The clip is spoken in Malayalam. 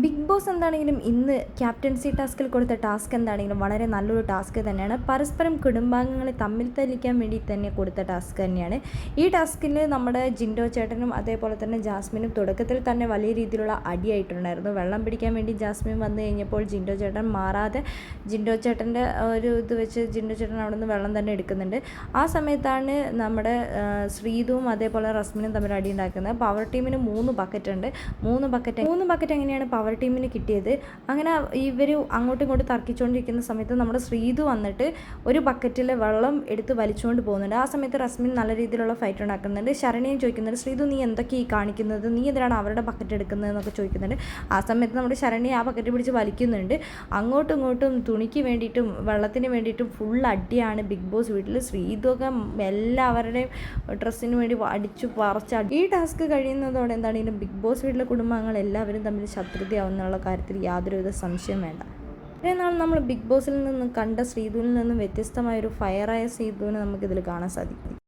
ബിഗ് ബോസ് എന്താണെങ്കിലും ഇന്ന് ക്യാപ്റ്റൻസി ടാസ്കിൽ കൊടുത്ത ടാസ്ക് എന്താണെങ്കിലും വളരെ നല്ലൊരു ടാസ്ക് തന്നെയാണ്. പരസ്പരം കുടുംബാംഗങ്ങളെ തമ്മിൽ തല്ലിക്കാൻ വേണ്ടി തന്നെ കൊടുത്ത ടാസ്ക് തന്നെയാണ്. ഈ ടാസ്കിൽ നമ്മുടെ ജിൻഡോ ചേട്ടനും അതേപോലെ തന്നെ ജാസ്മിനും തുടക്കത്തിൽ തന്നെ വലിയ രീതിയിലുള്ള അടിയായിട്ടുണ്ടായിരുന്നു. വെള്ളം പിടിക്കാൻ വേണ്ടി ജാസ്മിൻ വന്നു കഴിഞ്ഞപ്പോൾ ജിൻഡോ ചേട്ടൻ മാറാതെ ജിൻഡോ ചേട്ടന്റെ ഒരു ഇത് വെച്ച് ജിൻഡോ ചേട്ടൻ അവിടെ നിന്ന് വെള്ളം തന്നെ എടുക്കുന്നുണ്ട്. ആ സമയത്താണ് നമ്മുടെ ശ്രീതുവും അതേപോലെ റസ്മിനും തമ്മിൽ അടി ഉണ്ടാക്കുന്നത്. പവർ ടീമിന് മൂന്ന് ബക്കറ്റ് ഉണ്ട് മൂന്ന് ബക്കറ്റ് മൂന്ന് ബക്കറ്റ് എങ്ങനെയാണ് പവർ ടീമിന് കിട്ടിയത്. അങ്ങനെ ഇവർ അങ്ങോട്ടും ഇങ്ങോട്ടും തർക്കിച്ചുകൊണ്ടിരിക്കുന്ന സമയത്ത് നമ്മുടെ ശ്രീതു വന്നിട്ട് ഒരു ബക്കറ്റിലെ വെള്ളം എടുത്ത് വലിച്ചുകൊണ്ട് പോകുന്നുണ്ട്. ആ സമയത്ത് റസ്മിൻ നല്ല രീതിയിലുള്ള ഫൈറ്റ് ഉണ്ടാക്കുന്നുണ്ട്. ശരണിയും ചോദിക്കുന്നുണ്ട് ശ്രീതു നീ എന്തൊക്കെ ഈ കാണിക്കുന്നത്? നീ എന്തിനാണ് അവരുടെ ബക്കറ്റ് എടുക്കുന്നത് എന്നൊക്കെ ചോദിക്കുന്നുണ്ട്. ആ സമയത്ത് നമ്മുടെ ശരണി ആ ബക്കറ്റ് പിടിച്ച് വലിക്കുന്നുണ്ട്. അങ്ങോട്ടും ഇങ്ങോട്ടും തുണിക്ക് വേണ്ടിയിട്ടും വെള്ളത്തിന് വേണ്ടിയിട്ടും ഫുൾ അടിയാണ് ബിഗ് ബോസ് വീട്ടിൽ ശ്രീതൊക്കെ എല്ലാവരുടെയും ഡ്രസ്സിന് വേണ്ടി അടിച്ചു പറിച്ച് ഈ ടാസ്ക് കഴിയുന്നതോടെ എന്താണെങ്കിലും ബിഗ് ബോസ് വീട്ടിലെ കുടുംബാംഗങ്ങൾ എല്ലാവരും തമ്മിൽ ശത്രുതയാവുന്നുള്ള കാര്യത്തിൽ യാതൊരുവിധ സംശയം വേണ്ട. ഇത്രയും നാൾ നമ്മൾ ബിഗ് ബോസിൽ നിന്നും കണ്ട ശ്രീധുവിൽ നിന്നും വ്യത്യസ്തമായ ഒരു ഫയറായ ശ്രീധുവിനെ നമുക്കിതിൽ കാണാൻ സാധിക്കും.